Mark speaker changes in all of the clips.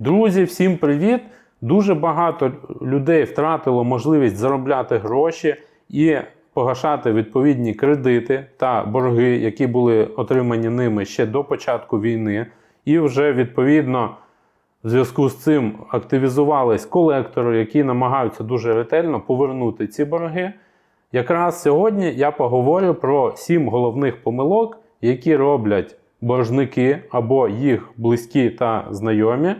Speaker 1: Друзі, всім привіт! Дуже багато людей втратило можливість заробляти гроші і погашати відповідні кредити та борги, які були отримані ними ще до початку війни. І вже відповідно в зв'язку з цим активізувались колектори, які намагаються дуже ретельно повернути ці борги. Якраз сьогодні я поговорю про сім головних помилок, які роблять боржники або їх близькі та знайомі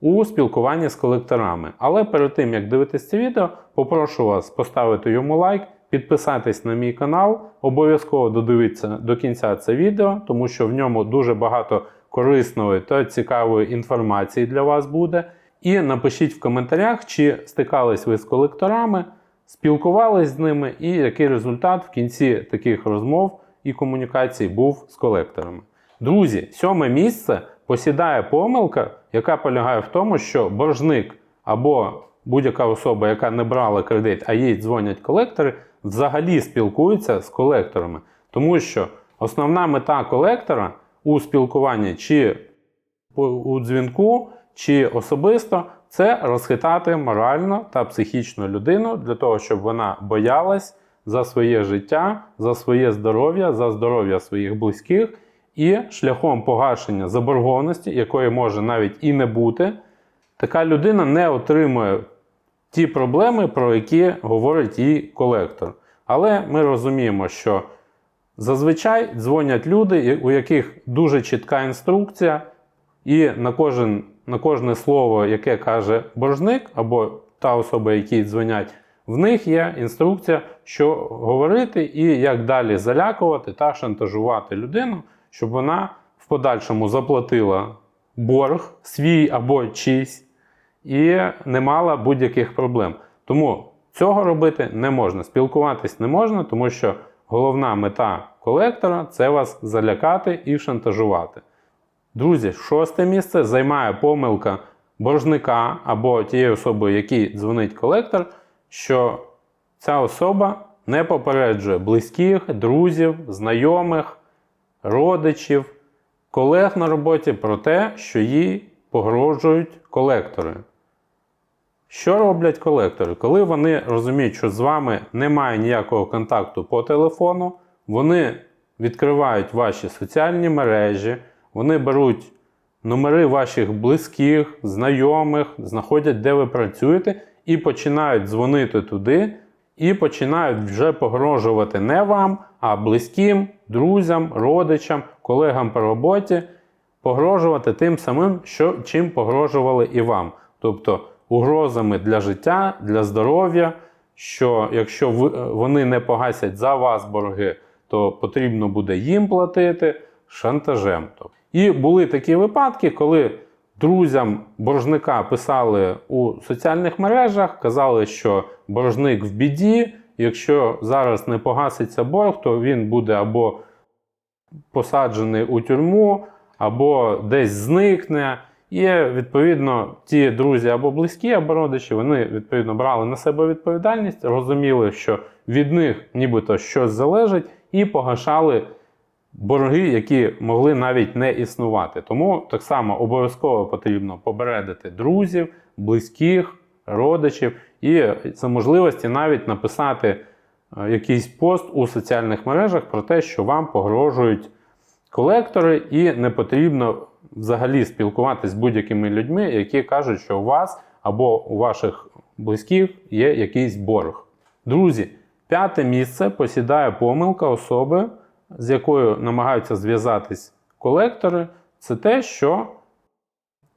Speaker 1: у спілкуванні з колекторами. Але перед тим як дивитись це відео, попрошу вас поставити йому лайк, підписатись на мій канал, обов'язково додивитися до кінця це відео, тому що в ньому дуже багато корисної та цікавої інформації для вас буде. І напишіть в коментарях, чи стикались ви з колекторами, спілкувались з ними, і який результат в кінці таких розмов і комунікацій був з колекторами. Друзі, сьоме місце посідає помилка, яка полягає в тому, що боржник або будь-яка особа, яка не брала кредит, а їй дзвонять колектори, взагалі спілкується з колекторами. Тому що основна мета колектора у спілкуванні чи у дзвінку, чи особисто це розхитати морально та психічно людину для того, щоб вона боялась за своє життя, за своє здоров'я, за здоров'я своїх близьких, і шляхом погашення заборгованості, якої може навіть і не бути, така людина не отримує ті проблеми, про які говорить їй колектор. Але ми розуміємо, що зазвичай дзвонять люди, у яких дуже чітка інструкція, і на, кожен, на кожне слово, яке каже боржник або та особа, якій дзвонять, в них є інструкція, що говорити і як далі залякувати та шантажувати людину, щоб вона в подальшому заплатила борг свій або чийсь і не мала будь-яких проблем. Тому цього робити не можна. Спілкуватись не можна, тому що головна мета колектора це вас залякати і шантажувати. Друзі, шосте місце займає помилка боржника або тієї особи, якій дзвонить колектор, що ця особа не попереджує близьких, друзів, знайомих, родичів, колег на роботі про те, що їй погрожують колектори. Що роблять колектори? Коли вони розуміють, що з вами немає ніякого контакту по телефону, вони відкривають ваші соціальні мережі, вони беруть номери ваших близьких, знайомих, знаходять, де ви працюєте, і починають дзвонити туди, і починають вже погрожувати не вам, а близьким, друзям, родичам, колегам по роботі, погрожувати тим самим, що, чим погрожували і вам. Тобто угрозами для життя, для здоров'я, що якщо ви, вони не погасять за вас борги, то потрібно буде їм платити шантажем. Тобто. І були такі випадки, коли друзям боржника писали у соціальних мережах, казали, що боржник в біді, якщо зараз не погаситься борг, то він буде або посаджений у тюрму, або десь зникне. І відповідно ті друзі або близькі, або родичі, вони відповідно брали на себе відповідальність, розуміли, що від них нібито щось залежить, і погашали борги, які могли навіть не існувати. Тому так само обов'язково потрібно попередити друзів, близьких, родичів і за можливості навіть написати е, якийсь пост у соціальних мережах про те, що вам погрожують колектори, і не потрібно взагалі спілкуватися з будь-якими людьми, які кажуть, що у вас або у ваших близьких є якийсь борг. Друзі, п'яте місце посідає помилка особи, з якою намагаються зв'язатись колектори, це те, що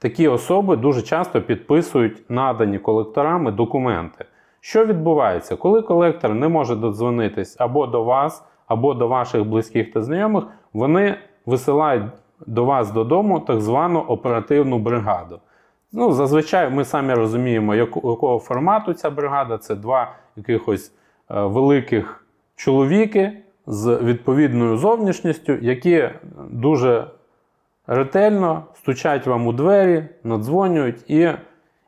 Speaker 1: такі особи дуже часто підписують надані колекторами документи. Що відбувається, коли колектор не може додзвонитись або до вас, або до ваших близьких та знайомих, вони висилають до вас додому так звану оперативну бригаду. Ну, зазвичай ми самі розуміємо, якого формату ця бригада. Це два якихось е, великих чоловіки з відповідною зовнішністю, які дуже ретельно стучать вам у двері, надзвонюють, і,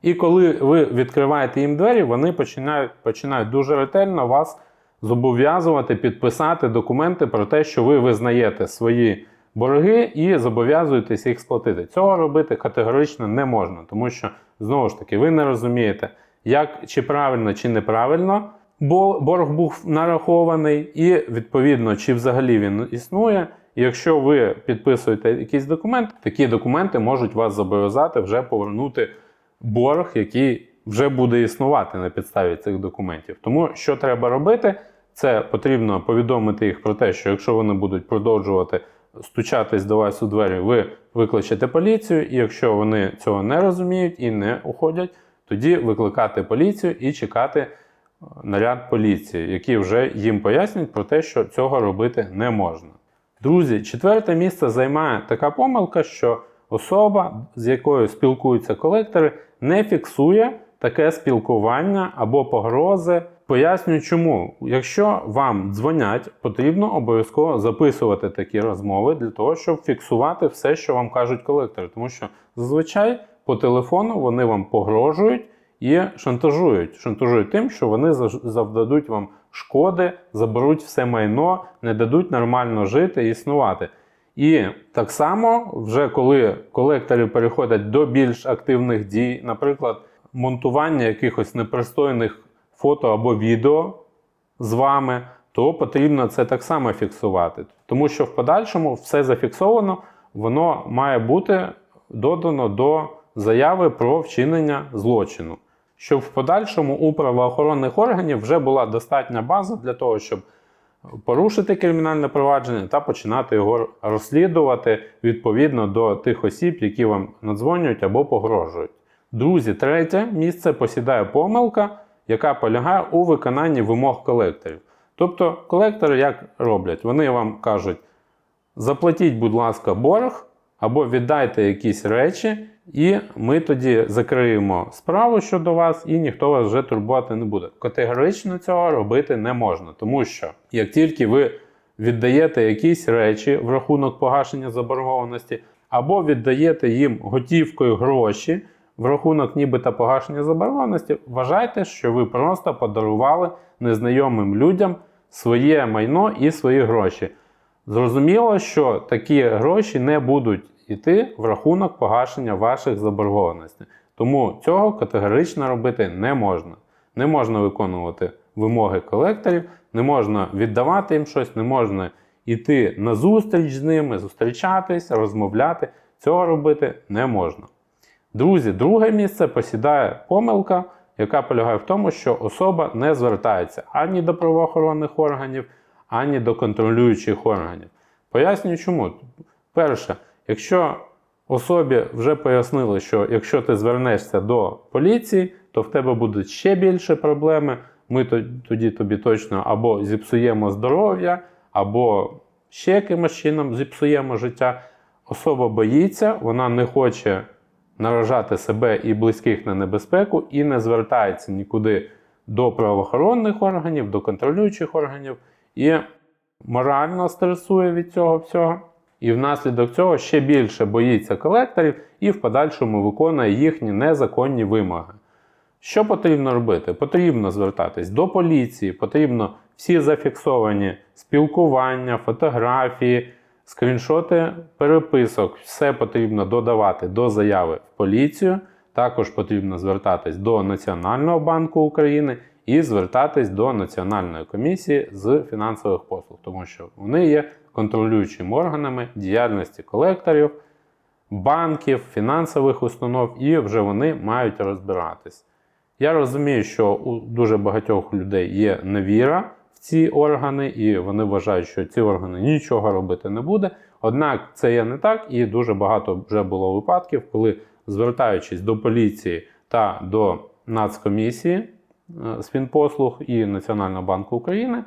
Speaker 1: і коли ви відкриваєте їм двері, вони починають, починають дуже ретельно вас зобов'язувати підписати документи про те, що ви визнаєте свої борги і зобов'язуєтесь їх сплатити. Цього робити категорично не можна, тому що знову ж таки ви не розумієте, як чи правильно, чи неправильно бо- борг був нарахований, і відповідно, чи взагалі він існує. Якщо ви підписуєте якісь документи, такі документи можуть вас зобов'язати вже повернути борг, який вже буде існувати на підставі цих документів. Тому що треба робити, це потрібно повідомити їх про те, що якщо вони будуть продовжувати стучатись до вас у двері, ви викличете поліцію, і якщо вони цього не розуміють і не уходять, тоді викликати поліцію і чекати е, наряд поліції, які вже їм пояснять про те, що цього робити не можна. Друзі, четверте місце займає така помилка, що особа, з якою спілкуються колектори, не фіксує таке спілкування або погрози. Пояснюю, чому. Якщо вам дзвонять, потрібно обов'язково записувати такі розмови для того, щоб фіксувати все, що вам кажуть колектори. Тому що зазвичай по телефону вони вам погрожують і шантажують. Шантажують тим, що вони завдадуть вам шкоди, заберуть все майно, не дадуть нормально жити і існувати. І так само, вже коли колектори переходять до більш активних дій, наприклад, монтування якихось непристойних фото або відео з вами, то потрібно це так само фіксувати. Тому що в подальшому все зафіксовано, воно має бути додано до заяви про вчинення злочину. Щоб в подальшому у правоохоронних органів вже була достатня база для того, щоб порушити кримінальне провадження та починати його розслідувати відповідно до тих осіб, які вам надзвонюють або погрожують. Друзі, третє місце посідає помилка, яка полягає у виконанні вимог колекторів. Тобто, колектори як роблять? Вони вам кажуть: заплатіть, будь ласка, борг або віддайте якісь речі, і ми тоді закриємо справу щодо вас, і ніхто вас вже турбувати не буде. Категорично цього робити не можна, тому що як тільки ви віддаєте якісь речі в рахунок погашення заборгованості, або віддаєте їм готівкою гроші в рахунок нібито погашення заборгованості, вважайте, що ви просто подарували незнайомим людям своє майно і свої гроші. Зрозуміло, що такі гроші не будуть йти в рахунок погашення ваших заборгованостей. Тому цього категорично робити не можна. Не можна виконувати вимоги колекторів, не можна віддавати їм щось, не можна йти на зустріч з ними, зустрічатись, розмовляти. Цього робити не можна. Друзі, друге місце посідає помилка, яка полягає в тому, що особа не звертається ані до правоохоронних органів, ані до контролюючих органів. Пояснюю чому. Перше, якщо особі вже пояснили, що якщо ти звернешся до поліції, то в тебе будуть ще більше проблеми. Ми тоді тобі точно або зіпсуємо здоров'я, або ще якимось чином зіпсуємо життя. Особа боїться, вона не хоче наражати себе і близьких на небезпеку і не звертається нікуди до правоохоронних органів, до контролюючих органів і морально стресує від цього всього. І внаслідок цього ще більше боїться колекторів і в подальшому виконує їхні незаконні вимоги. Що потрібно робити? Потрібно звертатись до поліції, потрібно всі зафіксовані спілкування, фотографії, скріншоти переписок, все потрібно додавати до заяви в поліцію. Також потрібно звертатись до Національного банку України і звертатись до Національної комісії з фінансових послуг, тому що вони є контролюючими органами діяльності колекторів, банків, фінансових установ, і вже вони мають розбиратись. Я розумію, що у дуже багатьох людей є невіра в ці органи, і вони вважають, що ці органи нічого робити не буде. Однак це є не так, і дуже багато вже було випадків, коли, звертаючись до поліції та до Нацкомісії е, з фінпослуг і Національного банку України,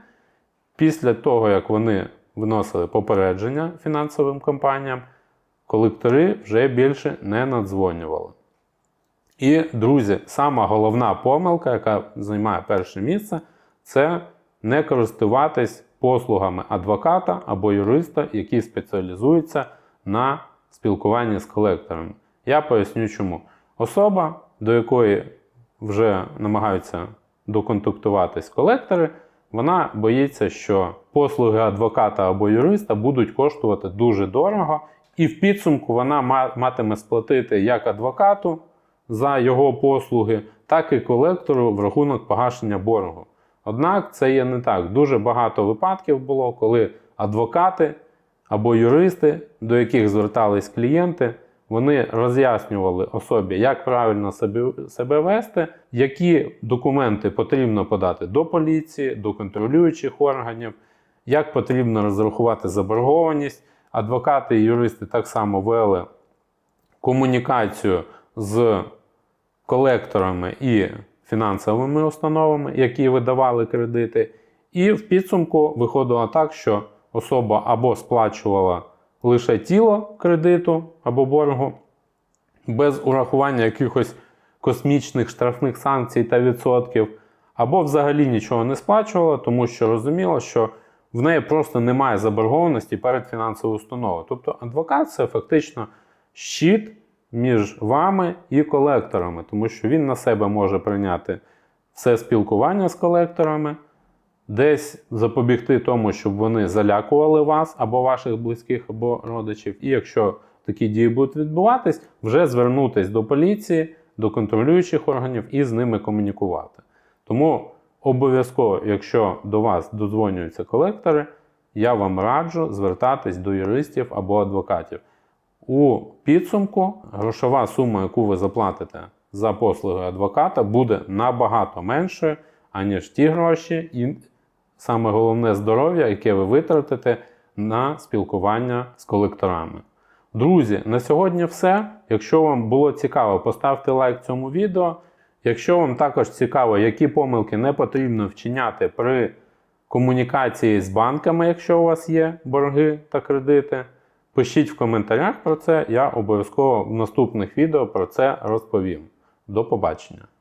Speaker 1: після того, як вони вносили попередження фінансовим компаніям, колектори вже більше не надзвонювали. І, друзі, сама головна помилка, яка займає перше місце, це не користуватись послугами адвоката або юриста, які спеціалізуються на спілкуванні з колекторами. Я поясню чому. Особа, до якої вже намагаються доконтактуватись колектори, Вона боїться, що послуги адвоката або юриста будуть коштувати дуже дорого, і в підсумку вона матиме сплатити як адвокату за його послуги, так і колектору в рахунок погашення боргу. Однак це є не так. Дуже багато випадків було, коли адвокати або юристи, до яких звертались клієнти, вони роз'яснювали особі, як правильно себе, вести, які документи потрібно подати до поліції, до контролюючих органів, як потрібно розрахувати заборгованість. Адвокати і юристи так само вели комунікацію з колекторами і фінансовими установами, які видавали кредити. І в підсумку виходило так, що особа або сплачувала лише тіло кредиту або боргу, без урахування якихось космічних штрафних санкцій та відсотків, або взагалі нічого не сплачувала, тому що розуміла, що в неї просто немає заборгованості перед фінансовою установою. Тобто адвокат це фактично щит між вами і колекторами, тому що він на себе може прийняти все спілкування з колекторами, десь запобігти тому, щоб вони залякували вас або ваших близьких, або родичів. І якщо такі дії будуть відбуватись, вже звернутись до поліції, до контролюючих органів і з ними комунікувати. Тому обов'язково, якщо до вас додзвонюються колектори, я вам раджу звертатись до юристів або адвокатів. У підсумку грошова сума, яку ви заплатите за послуги адвоката, буде набагато меншою, аніж ті гроші, саме головне здоров'я, яке ви витратите на спілкування з колекторами. Друзі, на сьогодні все. Якщо вам було цікаво, поставте лайк цьому відео. Якщо вам також цікаво, які помилки не потрібно вчиняти при комунікації з банками, якщо у вас є борги та кредити, пишіть в коментарях про це. Я обов'язково в наступних відео про це розповім. До побачення!